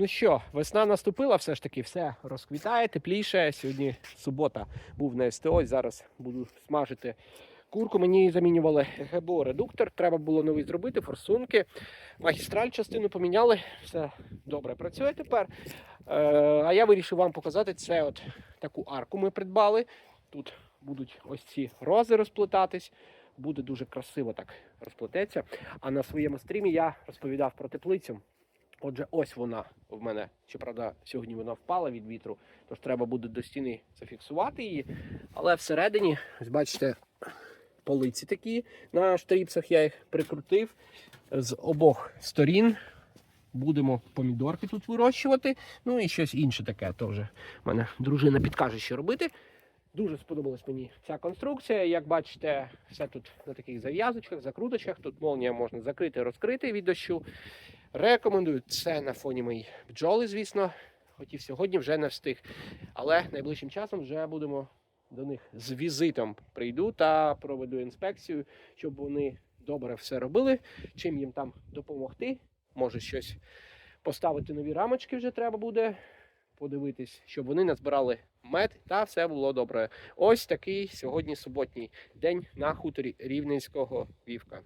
Ну що, весна наступила, все ж таки, все розквітає, тепліше. Сьогодні субота був на СТО. Зараз буду смажити курку. Мені замінювали ГБО редуктор. Треба було новий зробити, форсунки. Магістраль частину поміняли. Все добре працює тепер. Е, а я вирішив вам показати це. От таку арку ми придбали. Тут будуть ось ці рози розплетатись. Буде дуже красиво так розплететься. А на своєму стрімі я розповідав про теплицю. Отже, ось вона в мене. Щоправда, сьогодні вона впала від вітру, тож треба буде до стіни зафіксувати її. Але всередині, ось бачите, полиці такі на штріпсах, я їх прикрутив з обох сторін. Будемо помідорки тут вирощувати. Ну і щось інше таке. То вже в мене дружина підкаже, що робити. Дуже сподобалась мені ця конструкція. Як бачите, все тут на таких зав'язочках, закруточках. Тут молнія можна закрити, розкрити від дощу. Рекомендую це на фоні моїх бджоли, звісно. Хотів сьогодні вже не встиг. Але найближчим часом вже будемо до них з візитом прийду та проведу інспекцію, щоб вони добре все робили. Чим їм там допомогти. Може щось поставити нові рамочки вже треба буде. Подивитись, щоб вони назбирали мед та все було добре. Ось такий сьогодні суботній день на хуторі Рівненського вівка.